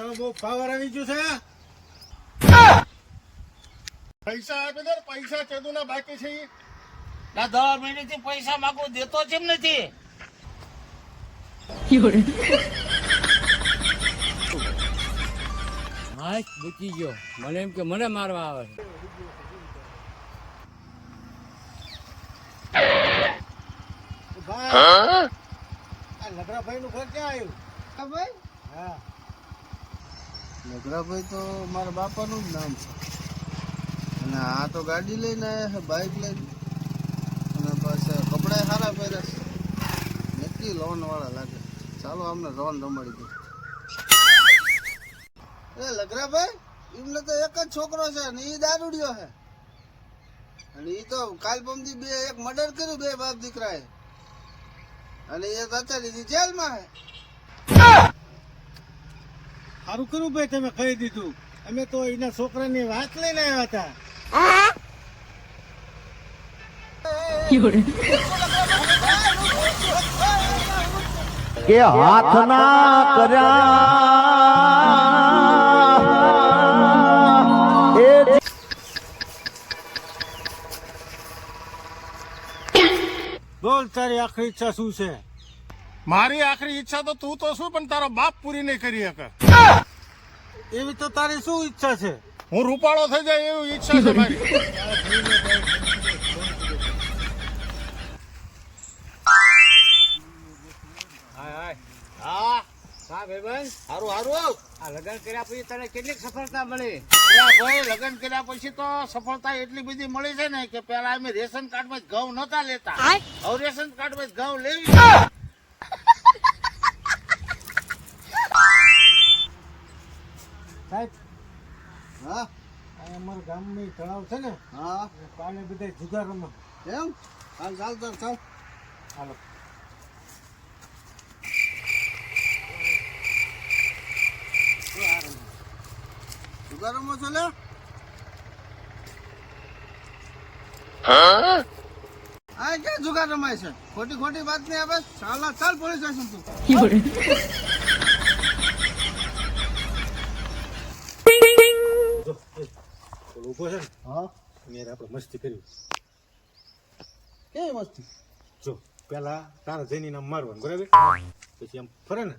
તારો બહુ પાવર આવી ગયો છે. પૈસા આપે ને, પૈસા ચેદુના બાકી છે ના ના મહિને થી પૈસા માંગુ દેતો છે નથી. હા બચી ગયો. મને એમ કે મને મારવા આવે છે. ભાઈ આ લગરાભાઈ નું ઘર ક્યાં આવ્યું? ભાઈ. હા. લગરાભાઈ તો મારા બાપાનું જ નામ છે. અને આ તો ગાડી લઈને આવ્યા છે બાઇક લઈને. અને પાછા કપડા સારા પહેર્યા છે. નક્કી લોનવાળા લાગે. ચાલો અમને લોન રમાડી દે એ લગરાભાઈ, એમને તો એક જ છોકરો છે ને એ દારૂડિયો છે. અને એ તો કાલ પમથી બે એક મર્ડર કર્યું બે બાપ દીકરાએ. અને એ અત્યારે જેલમાં છે. સારું કર્યું ભાઈ તમે કહી દીધું. અમે તો એના છોકરાની વાત લઈને આવ્યા હતા. કે હાથ ના કર્યા. એ બોલ તારી આખરી ઈચ્છા શું છે? મારી આખરી ઈચ્છા તો તું તો શું પણ તારો બાપ પૂરી નહીં કરી શકે. એવી તો તારી શું ઈચ્છા છે? હું રૂપાળો થઈ જાય એવી ઈચ્છા છે મારી. હા હા હા ભાઈબંધ. હારું હારું આ લગ્ન કર્યા પછી તને કેટલીક સફળતા મળી? ભાઈ લગ્ન કર્યા પછી તો સફળતા એટલી બધી મળી છે ને કે પેલા અમે રેશન કાર્ડમાં ઘઉં નતા લેતા. હવે રેશન કાર્ડમાં ઘઉં લેવી. સાહેબ? હા? અમારા ગામની તળાવ છે ને હા. પાણી બધા જુગાર રમે એમ? હાલ ચાલ ચાલ ચાલ. હાલો. જુગારોમાં છો લે? હા? ક્યાં જુગાર રમાય છે? ખોટી ખોટી વાત નહીં આવે. ચાલ ચાલ પોલીસ સ્ટેશન તું જો એ, ઊભો છે ને? હા. મેં આપણે મસ્તી કરી. કેવી મસ્તી? જો પેલા તારા જઈને આમ મારવાનું બરાબર? પછી આમ ફરે ને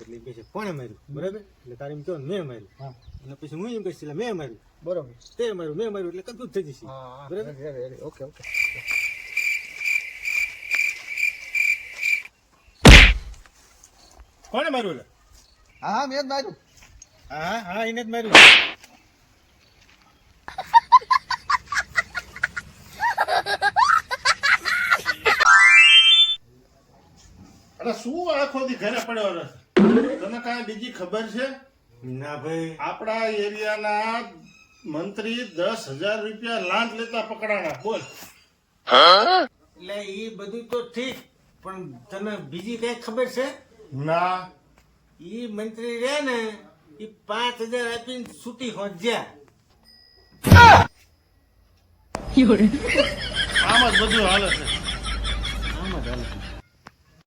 એટલે એમ કહે કોણે માર્યું? બરાબર? એટલે તારે એમ કહો મેં માર્યું. હા. એટલે પછી હું એમ કહીશ એટલે મેં માર્યું. બરાબર. તે માર્યું મેં માર્યું એટલે કદું જ થઈ જશે બરાબર? ઓકે ઓકે કોને માર્યું એટલે? હા હા મેં જ માર્યું. હા હા એને જ માર્યું. આખો દી ઘરે પડ્યો રસ તને કાંઈ બીજી ખબર છે? ના ભાઈ. આપણા એરિયાના મંત્રી દસ હજાર રૂપિયા લાંચ લેતા પકડાણા. બોલ. એટલે એ બધું તો ઠીક પણ તને બીજી કઈ ખબર છે? ના. એ મંત્રી રે ને એ પાંચ હજાર આપીને છૂટી હોજ્યા. આમ જ બધું હાલે છે. આમ જ હાલે.